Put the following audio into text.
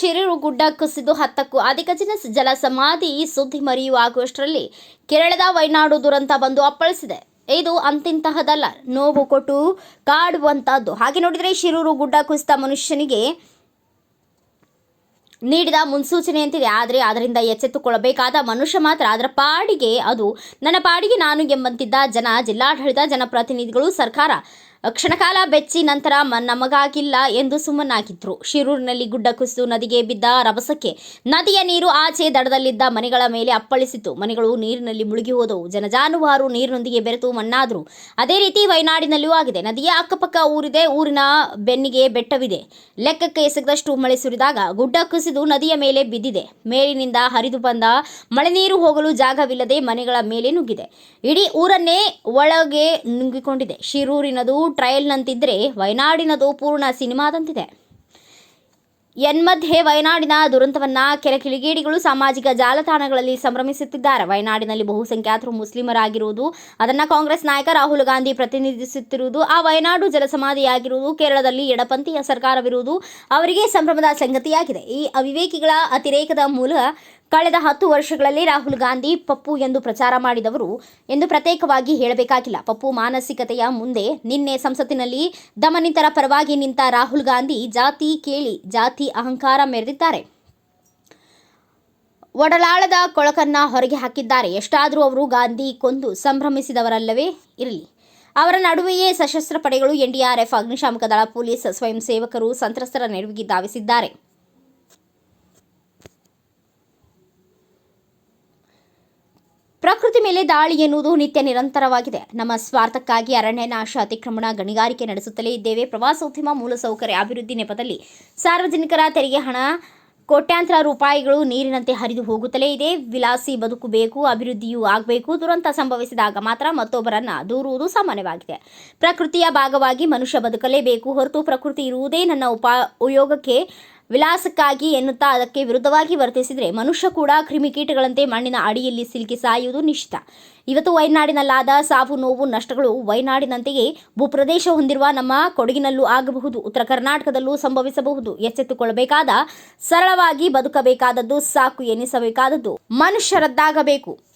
ಶಿರೂರು ಗುಡ್ಡ ಕುಸಿದು ಹತ್ತಕ್ಕೂ ಅಧಿಕ ಜನ ಜಲ ಸಮಾಧಿ ಸುದ್ದಿ ಮರೆಯುವಾಗುವಷ್ಟರಲ್ಲಿ ಕೇರಳದ ವೈನಾಡು ದುರಂತ ಬಂದು ಅಪ್ಪಳಿಸಿದೆ. ಇದು ಅಂತಿಂತಹದಲ್ಲ, ನೋವು ಕೊಟ್ಟು ಕಾಡುವಂತಹದ್ದು. ಹಾಗೆ ನೋಡಿದರೆ ಶಿರೂರು ಗುಡ್ಡ ಕುಸಿದ ಮನುಷ್ಯನಿಗೆ ನೀಡಿದ ಮುನ್ಸೂಚನೆ ಅಂತಿದೆ. ಆದರೆ ಅದರಿಂದ ಎಚ್ಚೆತ್ತುಕೊಳ್ಳಬೇಕಾದ ಮನುಷ್ಯ ಮಾತ್ರ ಅದರ ಪಾಡಿಗೆ ಅದು. ನನ್ನ ಪಾಡಿಗೆ ನಾನು ಎಂಬಂತಿದ್ದ ಜನ, ಜಿಲ್ಲಾಡಳಿತ, ಜನಪ್ರತಿನಿಧಿಗಳು, ಸರ್ಕಾರ ಕ್ಷಣಕಾಲ ಬೆಚ್ಚಿ ನಂತರ ನಮಗಾಗಿಲ್ಲ ಎಂದು ಸುಮ್ಮನಾಗಿದ್ರು ಶಿರೂರಿನಲ್ಲಿ ಗುಡ್ಡ ಕುಸಿದು ನದಿಗೆ ಬಿದ್ದ ರಭಸಕ್ಕೆ ನದಿಯ ನೀರು ಆಚೆ ದಡದಲ್ಲಿದ್ದ ಮನೆಗಳ ಮೇಲೆ ಅಪ್ಪಳಿಸಿತು ಮನೆಗಳು ನೀರಿನಲ್ಲಿ ಮುಳುಗಿ ಹೋದವು. ಜನಜಾನುವಾರು ನೀರಿನೊಂದಿಗೆ ಬೆರೆತು ಮಣ್ಣಾದರು. ಅದೇ ರೀತಿ ವಯನಾಡಿನಲ್ಲೂ ಆಗಿದೆ. ನದಿಯ ಅಕ್ಕಪಕ್ಕ ಊರಿದೆ. ಊರಿನ ಬೆನ್ನಿಗೆ ಬೆಟ್ಟವಿದೆ. ಲೆಕ್ಕಕ್ಕೆ ಎಸಗದಷ್ಟು ಮಳೆ ಸುರಿದಾಗ ಗುಡ್ಡ ಕುಸಿದು ನದಿಯ ಮೇಲೆ ಬಿದ್ದಿದೆ. ಮೇಲಿನಿಂದ ಹರಿದು ಬಂದ ಮಳೆ ನೀರು ಹೋಗಲು ಜಾಗವಿಲ್ಲದೆ ಮನೆಗಳ ಮೇಲೆ ನುಗ್ಗಿದೆ. ಇಡೀ ಊರನ್ನೇ ಒಳಗೆ ನುಗ್ಗಿಕೊಂಡಿದೆ ಶಿರೂರಿನದು ಟ್ರಯಲ್ನಂತಿದ್ರೆ ವಯನಾಡಿನದು ಪೂರ್ಣ ಸಿನಿಮಾದಂತಿದೆ. ಎನ್ಮಧ್ಯೆ ವಯನಾಡಿನ ದುರಂತವನ್ನ ಕೆಲ ಕಿಡಿಗೇಡಿಗಳು ಸಾಮಾಜಿಕ ಜಾಲತಾಣಗಳಲ್ಲಿ ಸಂಭ್ರಮಿಸುತ್ತಿದ್ದಾರೆ. ವಯನಾಡಿನಲ್ಲಿ ಬಹುಸಂಖ್ಯಾತರು ಮುಸ್ಲಿಮರಾಗಿರುವುದು, ಅದನ್ನ ಕಾಂಗ್ರೆಸ್ ನಾಯಕ ರಾಹುಲ್ ಗಾಂಧಿ ಪ್ರತಿನಿಧಿಸುತ್ತಿರುವುದು, ಆ ವಯನಾಡು ಜಲಸಮಾಧಿಯಾಗಿರುವುದು, ಕೇರಳದಲ್ಲಿ ಎಡಪಂಥೀಯ ಸರ್ಕಾರವಿರುವುದು ಅವರಿಗೆ ಸಂಭ್ರಮದ ಸಂಗತಿಯಾಗಿದೆ. ಈ ಅವಿವೇಕಿಗಳ ಅತಿರೇಕದ ಮೂಲಕ ಕಳೆದ ಹತ್ತು ವರ್ಷಗಳಲ್ಲಿ ರಾಹುಲ್ ಗಾಂಧಿ ಪಪ್ಪು ಎಂದು ಪ್ರಚಾರ ಮಾಡಿದವರು ಎಂದು ಪ್ರತ್ಯೇಕವಾಗಿ ಹೇಳಬೇಕಾಗಿಲ್ಲ. ಪಪ್ಪು ಮಾನಸಿಕತೆಯ ಮುಂದೆ ನಿನ್ನೆ ಸಂಸತ್ತಿನಲ್ಲಿ ದಮನಿತರ ಪರವಾಗಿ ನಿಂತ ರಾಹುಲ್ ಗಾಂಧಿ ಜಾತಿ ಕೇಳಿ, ಜಾತಿ ಅಹಂಕಾರ ಮೆರೆದಿದ್ದಾರೆ. ಒಡಲಾಳದ ಕೊಳಕನ್ನ ಹೊರಗೆ ಹಾಕಿದ್ದಾರೆ. ಎಷ್ಟಾದರೂ ಅವರು ಗಾಂಧಿ ಕೊಂದು ಸಂಭ್ರಮಿಸಿದವರಲ್ಲವೇ? ಇರಲಿ. ಅವರ ನಡುವೆಯೇ ಸಶಸ್ತ್ರ ಪಡೆಗಳು ಎನ್ಡಿಆರ್ಎಫ್ ಅಗ್ನಿಶಾಮಕ ದಳ, ಪೊಲೀಸ್ ಸ್ವಯಂ ಸೇವಕರು ಸಂತ್ರಸ್ತರ ನೆರವಿಗೆ ಧಾವಿಸಿದ್ದಾರೆ ಪ್ರಕೃತಿ ಮೇಲೆ ದಾಳಿ ಎನ್ನುವುದು ನಿತ್ಯ ನಿರಂತರವಾಗಿದೆ. ನಮ್ಮ ಸ್ವಾರ್ಥಕ್ಕಾಗಿ ಅರಣ್ಯ ನಾಶ, ಅತಿಕ್ರಮಣ, ಗಣಿಗಾರಿಕೆ ನಡೆಸುತ್ತಲೇ ಇದ್ದೇವೆ. ಪ್ರವಾಸೋದ್ಯಮ ಮೂಲಸೌಕರ್ಯ ಅಭಿವೃದ್ಧಿ ನೆಪದಲ್ಲಿ ಸಾರ್ವಜನಿಕರ ತೆರಿಗೆ ಹಣ, ಕೋಟ್ಯಾಂತರ ರೂಪಾಯಿಗಳು ನೀರಿನಂತೆ ಹರಿದು ಹೋಗುತ್ತಲೇ ಇದೆ. ವಿಲಾಸಿ ಬದುಕು ಬೇಕು, ಅಭಿವೃದ್ಧಿಯೂ ಆಗಬೇಕು. ದುರಂತ ಸಂಭವಿಸಿದಾಗ ಮಾತ್ರ ಮತ್ತೊಬ್ಬರನ್ನು ದೂರುವುದು ಸಾಮಾನ್ಯವಾಗಿದೆ. ಪ್ರಕೃತಿಯ ಭಾಗವಾಗಿ ಮನುಷ್ಯ ಬದುಕಲೇಬೇಕು ಹೊರತು ಪ್ರಕೃತಿ ಇರುವುದೇ ನನ್ನ ಉಪಯೋಗಕ್ಕೆ ವಿಲಾಸಕ್ಕಾಗಿ ಎನ್ನುತ್ತಾ ಅದಕ್ಕೆ ವಿರುದ್ಧವಾಗಿ ವರ್ತಿಸಿದರೆ ಮನುಷ್ಯ ಕೂಡ ಕ್ರಿಮಿಕೀಟಗಳಂತೆ ಮಣ್ಣಿನ ಅಡಿಯಲ್ಲಿ ಸಿಲುಕಿ ಸಾಯುವುದು ನಿಶ್ಚಿತ ಇವತ್ತು ವಯನಾಡಿನಲ್ಲಾದ ಸಾವು, ನೋವು, ನಷ್ಟಗಳು ವಯನಾಡಿನಂತೆಯೇ ಭೂಪ್ರದೇಶ ಹೊಂದಿರುವ ನಮ್ಮ ಕೊಡಗಿನಲ್ಲೂ ಆಗಬಹುದು, ಉತ್ತರ ಕರ್ನಾಟಕದಲ್ಲೂ ಸಂಭವಿಸಬಹುದು. ಎಚ್ಚೆತ್ತುಕೊಳ್ಳಬೇಕಾದ ಸರಳವಾಗಿ ಬದುಕಬೇಕಾದದ್ದು ಸಾಕು ಎನಿಸಬೇಕಾದದ್ದು. ಮನುಷ್ಯರದ್ದಾಗಬೇಕು